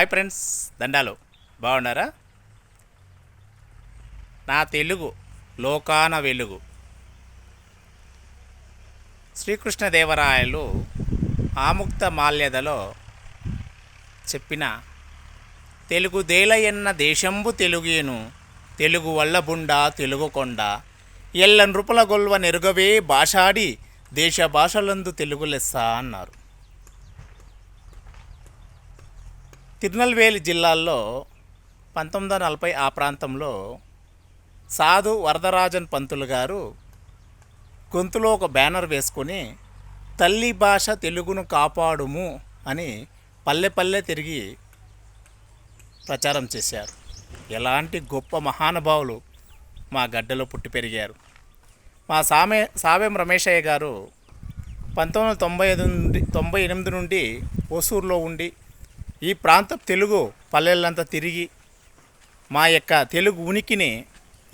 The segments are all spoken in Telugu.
హాయ్ ఫ్రెండ్స్ దండాలు. బాగున్నారా? నా తెలుగు లోకాన వెలుగు. శ్రీకృష్ణదేవరాయలు ఆముక్త మాల్యదలో చెప్పిన తెలుగు దేలయన్న దేశంబు తెలుగేను తెలుగు వల్లబుండ తెలుగు కొండ. ఎల్ల నృపుల గొల్వ నెరుగవే భాషాడి దేశ భాషలందు తెలుగు లెస్స అన్నారు. తిరునల్వేలి జిల్లాల్లో పంతొమ్మిది వందల నలభై ఆ ప్రాంతంలో సాధు వరదరాజన్ పంతులు గారు గొంతులో ఒక బ్యానర్ వేసుకొని తల్లి భాష తెలుగును కాపాడుము అని పల్లె పల్లె తిరిగి ప్రచారం చేశారు. ఎలాంటి గొప్ప మహానుభావులు మా గడ్డలో పుట్టి పెరిగారు. మా సామే సావేం రమేశయ్య గారు పంతొమ్మిది వందల తొంభై ఐదు నుండి తొంభై ఎనిమిది నుండి ఓసూరులో ఉండి ఈ ప్రాంత తెలుగు పల్లెలంతా తిరిగి మా యొక్క తెలుగు ఉనికిని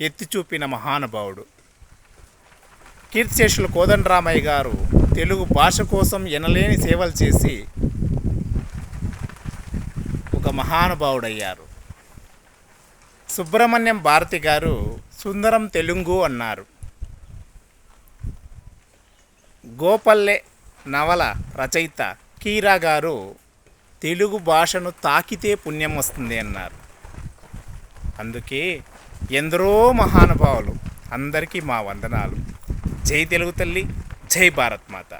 ఎత్తి చూపిన మహానుభావుడు. కీర్తిశేషులు కోదండరామయ్య గారు తెలుగు భాష కోసం ఎనలేని సేవలు చేసి ఒక మహానుభావుడయ్యారు. సుబ్రహ్మణ్యం భారతి గారు సుందరం తెలుగు అన్నారు. గోపల్లె నవల రచయిత కీరా గారు తెలుగు భాషను తాకితే పుణ్యం వస్తుంది అన్నారు. అందుకే ఎందరో మహానుభావులు అందరికీ మా వందనాలు. జై తెలుగు తల్లి జై భారత్ మాత.